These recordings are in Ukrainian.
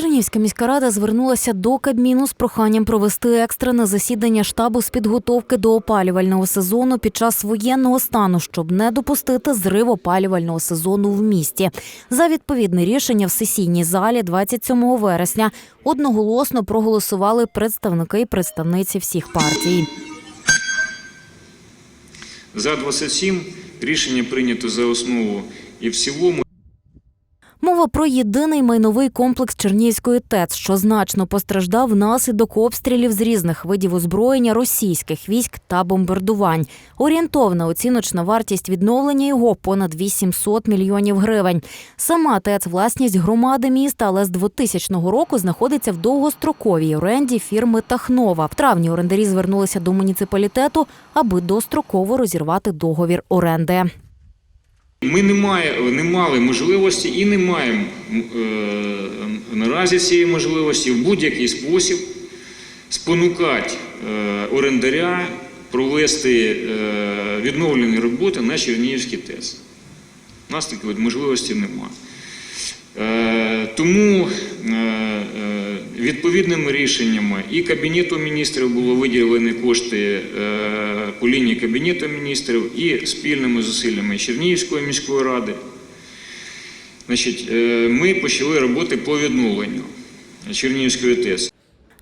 Чернігівська міська рада звернулася до Кабміну з проханням провести екстрене засідання штабу з підготовки до опалювального сезону під час воєнного стану, щоб не допустити зрив опалювального сезону в місті. За відповідне рішення в сесійній залі 27 вересня одноголосно проголосували представники і представниці всіх партій. За 27 рішення прийнято за основу і в цілому. Мова про єдиний майновий комплекс Чернігівської ТЕЦ, що значно постраждав внаслідок обстрілів з різних видів озброєння російських військ та бомбардувань. Орієнтовна оціночна вартість відновлення його понад 800 мільйонів гривень. Сама ТЕЦ власність громади міста, але з 2000 року знаходиться в довгостроковій оренді фірми Тахнова. В травні орендарі звернулися до муніципалітету, аби достроково розірвати договір оренди. Ми не, має, не мали можливості і не маємо е, наразі цієї можливості в будь-який спосіб спонукати е, орендаря провести е, відновлені роботи на Чернігівській ТЕС. У нас такої можливості немає. Е, Тому е, е, відповідними рішеннями і Кабінету міністрів було виділені кошти е, по лінії Кабінету міністрів і спільними зусиллями Чернігівської міської ради. Значить, е, ми почали роботи по відновленню Чернігівської ТЕС.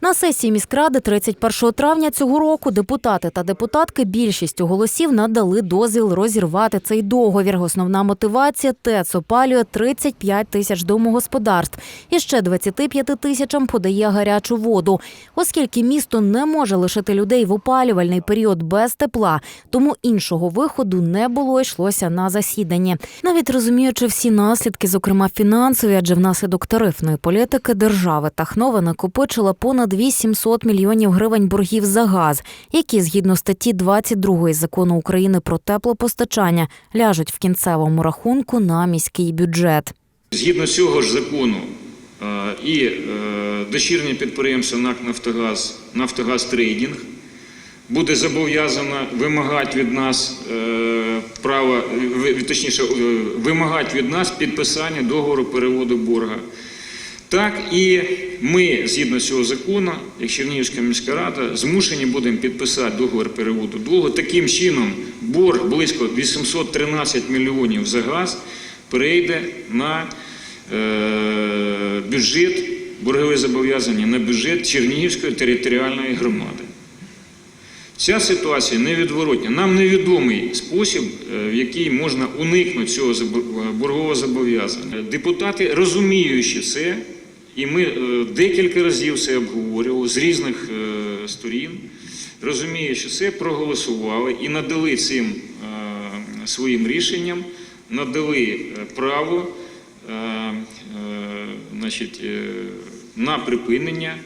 На сесії міськради 31 травня цього року депутати та депутатки більшістю голосів надали дозвіл розірвати цей договір. Основна мотивація ТЕЦ опалює 35 тисяч домогосподарств і ще 25 тисячам подає гарячу воду. Оскільки місто не може лишити людей в опалювальний період без тепла, тому іншого виходу не було йшлося на засіданні. Навіть розуміючи всі наслідки, зокрема фінансові, адже внаслідок тарифної політики держави Тахнова накопичила понад 800 мільйонів гривень боргів за газ, які згідно статті 22 закону України про теплопостачання ляжуть в кінцевому рахунку на міський бюджет. Згідно цього ж закону е, і е, дочірнє підприємство НАК Нафтогаз, Нафтогаз Трейдінг буде зобов'язано вимагати від нас е, право, точніше, вимагати від нас підписання договору переводу борга. Так і ми, згідно цього закону, як Чернігівська міська рада, змушені будемо підписати договір переводу долгу. Таким чином, борг близько 813 мільйонів за газ перейде на е, бюджет, боргове зобов'язання на бюджет Чернігівської територіальної громади. Ця ситуація невідворотня. Нам невідомий спосіб, е, в який можна уникнути цього боргового зобов'язання. Депутати, розуміючи це, і ми е, декілька разів це обговорювали з різних е, сторін, розуміючи це, проголосували і надали цим е, своїм рішенням, надали право значить, на припинення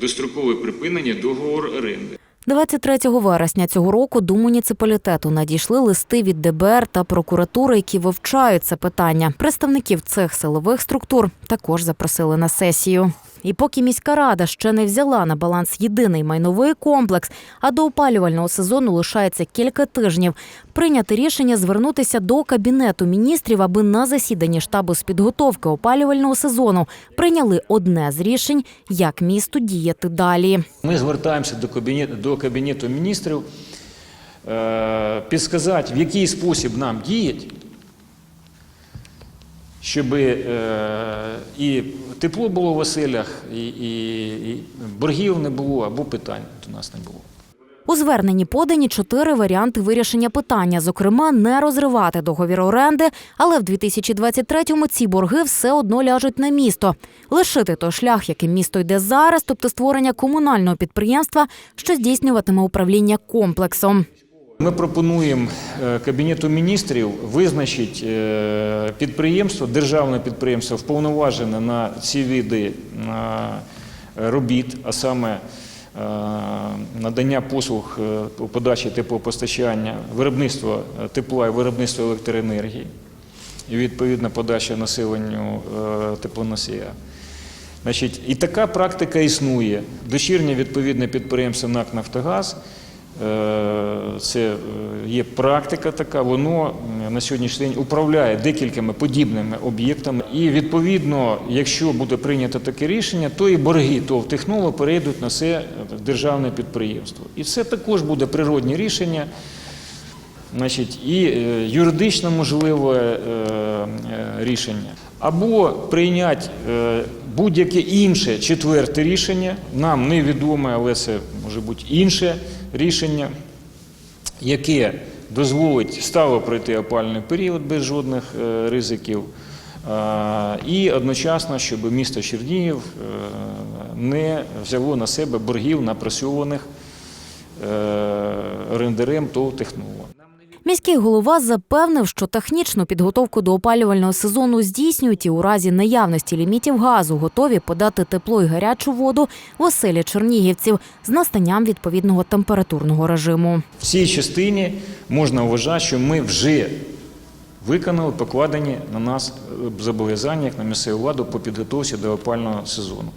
дострокове припинення договору оренди. 23 вересня цього року до муніципалітету надійшли листи від ДБР та прокуратури, які вивчають це питання. Представників цих силових структур також запросили на сесію. І поки міська рада ще не взяла на баланс єдиний майновий комплекс, а до опалювального сезону лишається кілька тижнів. Прийняти рішення звернутися до кабінету міністрів, аби на засіданні штабу з підготовки опалювального сезону прийняли одне з рішень, як місту діяти далі. Ми звертаємося до кабінету, до кабінету міністрів е, підсказати, в який спосіб нам діяти, щоб е, і тепло було в оселях, і, і, і боргів не було, або питань до нас не було. У зверненні подані чотири варіанти вирішення питання. Зокрема, не розривати договір оренди, але в 2023-му ці борги все одно ляжуть на місто. Лишити той шлях, яким місто йде зараз, тобто створення комунального підприємства, що здійснюватиме управління комплексом. Ми пропонуємо е, Кабінету міністрів визначити е, підприємство, державне підприємство, вповноважене на ці види е, робіт, а саме надання послуг по подачі теплопостачання, виробництво тепла і виробництво електроенергії і відповідно подача населенню теплоносія. Значить, і така практика існує. Дочірнє відповідне підприємство НАК Нафтогаз. Е, Це е, є практика така, воно на сьогоднішній день управляє декількома подібними об'єктами. І відповідно, якщо буде прийнято таке рішення, то і борги ТОВ «Техноло» перейдуть на це державне підприємство. І це також буде природне рішення. Значить, і е, юридично можливе е, е, рішення, або прийняти е, будь-яке інше четверте рішення, нам невідоме, але це може бути інше рішення, яке дозволить стало пройти опальний період без жодних е, ризиків, е, і одночасно, щоб місто Чернігів е, не взяло на себе боргів напрацьованих орендарем ТОВ «Техноло». Міський голова запевнив, що технічну підготовку до опалювального сезону здійснюють і у разі наявності лімітів газу готові подати тепло і гарячу воду в оселі чернігівців з настанням відповідного температурного режиму. В цій частині можна вважати, що ми вже виконали покладені на нас е, зобов'язання як на місцеву владу по підготовці до опального сезону.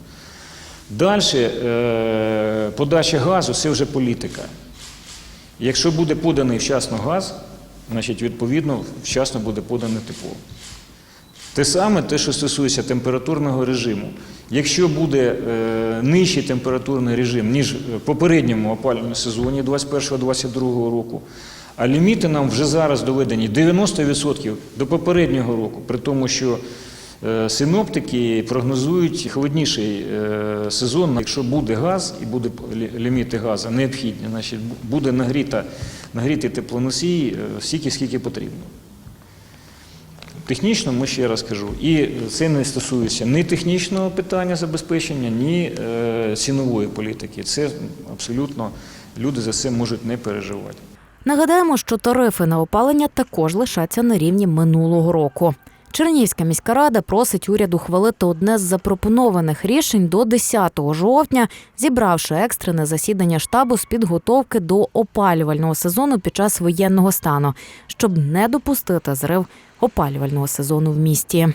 Далі е, подача газу це вже політика. Якщо буде поданий вчасно газ, значить відповідно вчасно буде подане тепло. Те саме, те, що стосується температурного режиму. Якщо буде е, нижчий температурний режим, ніж в попередньому опалювальному сезоні 21-22 року, а ліміти нам вже зараз доведені 90% до попереднього року, при тому, що синоптики прогнозують холодніший е, сезон. Якщо буде газ і буде лі- ліміти газу необхідні, значить буде нагріта, нагріти теплоносій е, стільки, скільки потрібно. Технічно, ми ще раз кажу, і це не стосується ні технічного питання забезпечення, ні е, цінової політики. Це абсолютно люди за це можуть не переживати. Нагадаємо, що тарифи на опалення також лишаться на рівні минулого року. Чернігівська міська рада просить уряд ухвалити одне з запропонованих рішень до 10 жовтня, зібравши екстрене засідання штабу з підготовки до опалювального сезону під час воєнного стану, щоб не допустити зрив опалювального сезону в місті.